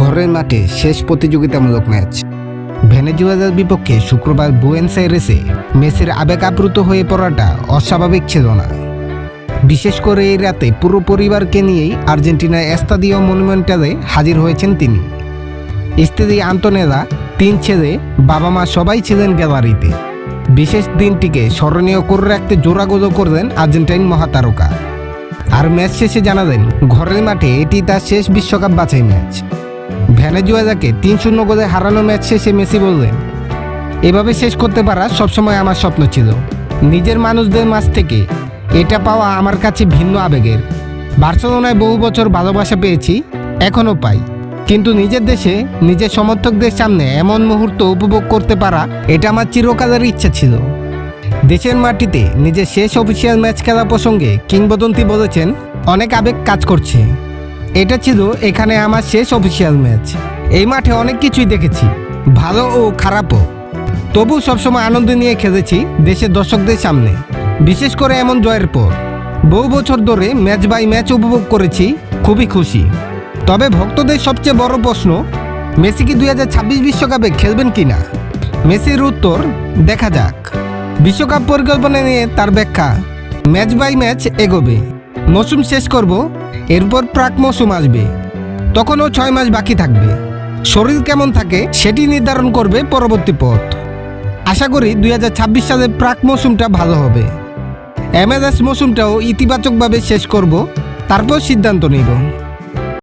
ঘরের মাঠে শেষ প্রতিযোগিতামূলক ম্যাচ। ভেনেজুয়েলার বিপক্ষে শুক্রবার বুয়েন্স আইরেসে মেসির আবেগ আপ্লুত হয়ে পড়াটা অস্বাভাবিক ছিল না। বিশেষ করে এই রাতে পুরো পরিবারকে নিয়েই আর্জেন্টিনার এস্তাদিও মনুমেন্টালে হাজির হয়েছেন তিনি। স্ত্রী আন্তনেরা তিন ছেলে বাবা মা সবাই ছিলেন গ্যালারিতে। বিশেষ দিনটিকে স্মরণীয় করে রাখতে জোরাগোজো করলেন আর্জেন্টাইন মহাতারকা। আর ম্যাচ শেষে জানালেন, ঘরের মাঠে এটি তার শেষ বিশ্বকাপ বাছাই ম্যাচ। ভেনেজুয়েলাকে তিন শূন্য গোলে হারানো ম্যাচ শেষে মেসি বললেন, এভাবে শেষ করতে পারা সবসময় আমার স্বপ্ন ছিল। নিজের মানুষদের মাঝ থেকে এটা পাওয়া আমার কাছে ভিন্ন আবেগের। বার্সেলোনায় বহু বছর ভালোবাসা পেয়েছি, এখনও পাই। কিন্তু নিজের দেশে, নিজের সমর্থকদের সামনে এমন মুহূর্ত উপভোগ করতে পারা, এটা আমার চিরকালের ইচ্ছা ছিল। দেশের মাটিতে নিজের শেষ অফিসিয়াল ম্যাচ খেলা প্রসঙ্গে কিংবদন্তি বলেছেন, অনেক আবেগ কাজ করছে। এটা ছিল এখানে আমার শেষ অফিসিয়াল ম্যাচ। এই মাঠে অনেক কিছুই দেখেছি, ভালো ও খারাপও। তবু সবসময় আনন্দ নিয়ে খেলেছি দেশের দর্শকদের সামনে, বিশেষ করে এমন জয়ের পর। বহু বছর ধরে ম্যাচ বাই ম্যাচ উপভোগ করেছি, খুবই খুশি। তবে ভক্তদের সবচেয়ে বড় প্রশ্ন, মেসি কি দুই বিশ্বকাপে খেলবেন কিনা? মেসির উত্তর, দেখা যাক। বিশ্বকাপ পরিকল্পনা নিয়ে তার ব্যাখ্যা, ম্যাচ বাই ম্যাচ এগোবে। মৌসুম শেষ করব, এরপর প্রাক মৌসুম আসবে। তখনও ছয় মাস বাকি থাকবে। শরীর কেমন থাকে সেটি নির্ধারণ করবে পরবর্তী পথ। আশা করি দুই সালের প্রাক মৌসুমটা ভালো হবে। এমএলএস মৌসুমটাও ইতিবাচকভাবে শেষ করব, তারপর সিদ্ধান্ত নিব।